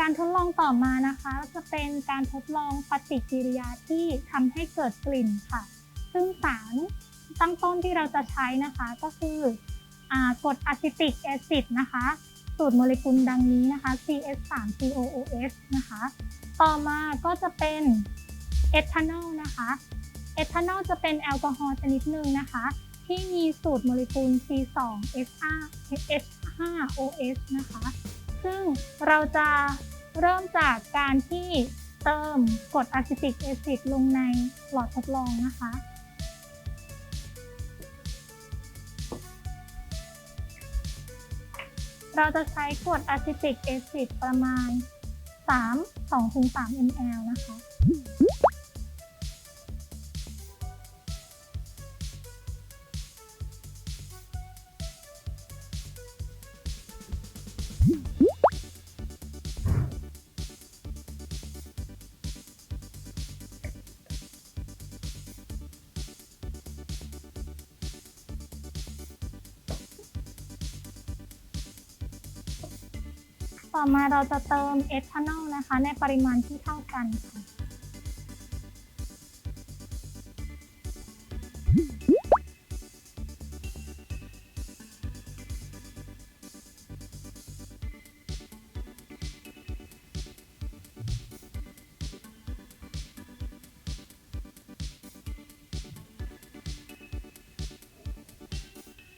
การทดลองต่อมานะคะจะเป็นการทดลองปฏิกิริยาที่ทำให้เกิดกลิ่นค่ะ ซึ่งสารตั้งต้นที่เราจะใช้นะคะก็คือกรดอะซิติกแอซิดนะคะ สูตรโมเลกุลดังนี้นะคะ CS3COOS นะคะ ต่อมาก็จะเป็นเอทานอลนะคะ เอทานอลจะเป็นแอลกอฮอล์ชนิดหนึ่งนะคะ ที่มีสูตรโมเลกุล C2H5OS นะคะ ซึ่งเราจะเริ่มจากการที่เติมกรดอะซิติกแอซิดลงในหลอดทดลองนะคะ เราจะใช้กรดอะซิติกแอซิดประมาณ 3 2-3 ml นะคะ ต่อมาเราจะเติมเอทานอลนะคะ ในปริมาณที่เท่ากันค่ะ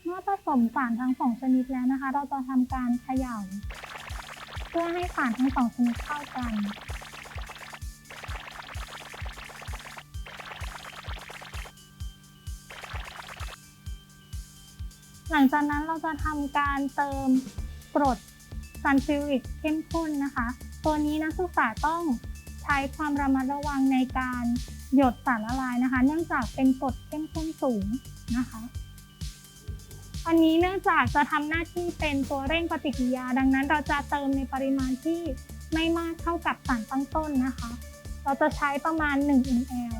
เมื่อผสมสารทั้งสองชนิดแล้วนะคะ เราจะทำการเขย่า เพื่อให้สารทั้งสองชนิดเข้ากันหลังจากนั้นเราจะทำการเติมกรดซัลฟิวริกเข้มข้นนะคะ ตัวนี้นักศึกษาต้องใช้ความระมัดระวังในการหยดสารละลายนะคะ เนื่องจากเป็นกรดเข้มข้นสูงนะคะ อันนี้เนื่องจากจะทำหน้าที่เป็นตัวเร่งปฏิกิริยา ดังนั้นเราจะเติมในปริมาณที่ไม่มากเท่ากับสารตั้งต้นนะคะ เราจะใช้ประมาณ 1 ml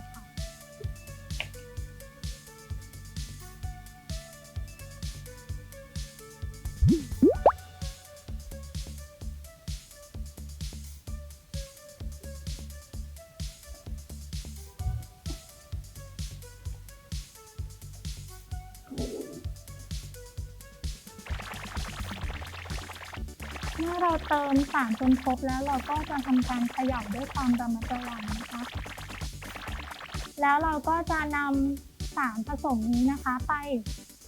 เมื่อเราเติมสารจนครบแล้วเราก็จะทำการเขย่าด้วยความระมัดระวังนะคะ แล้วเราก็จะนำสารผสมนี้นะคะ ไป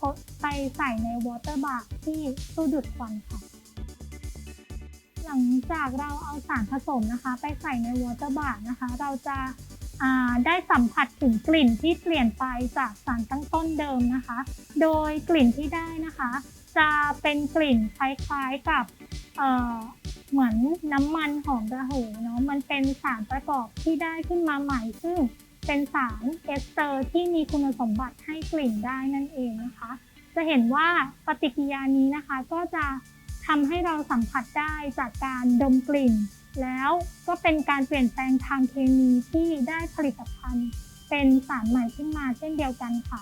ทดไปใส่ในวอเตอร์บาร์ที่ตู้ดูดควันค่ะ หลังจากเราเอาสารผสมนะคะ ไปใส่ในวอเตอร์บาร์นะคะ เราจะาได้สัมผัสถึงกลิ่นที่เปลี่ยนไปจากสารตั้งต้นเดิมนะคะ โดยกลิ่นที่ได้นะคะ จะเป็นกลิ่นคล้ายๆกับ เหมือนน้ำมันหอมระเหยเนาะมันเป็นสารประกอบที่ได้ขึ้นมาใหม่ ซึ่งเป็นสารเอสเตอร์ที่มีคุณสมบัติให้กลิ่นได้นั่นเองนะคะ จะเห็นว่าปฏิกิริยานี้นะคะก็จะทำให้เราสัมผัสได้จากการดมกลิ่น แล้วก็เป็นการเปลี่ยนแปลงทางเคมีที่ได้ผลิตภัณฑ์ เป็นสารใหม่ขึ้นมาเช่นเดียวกันค่ะ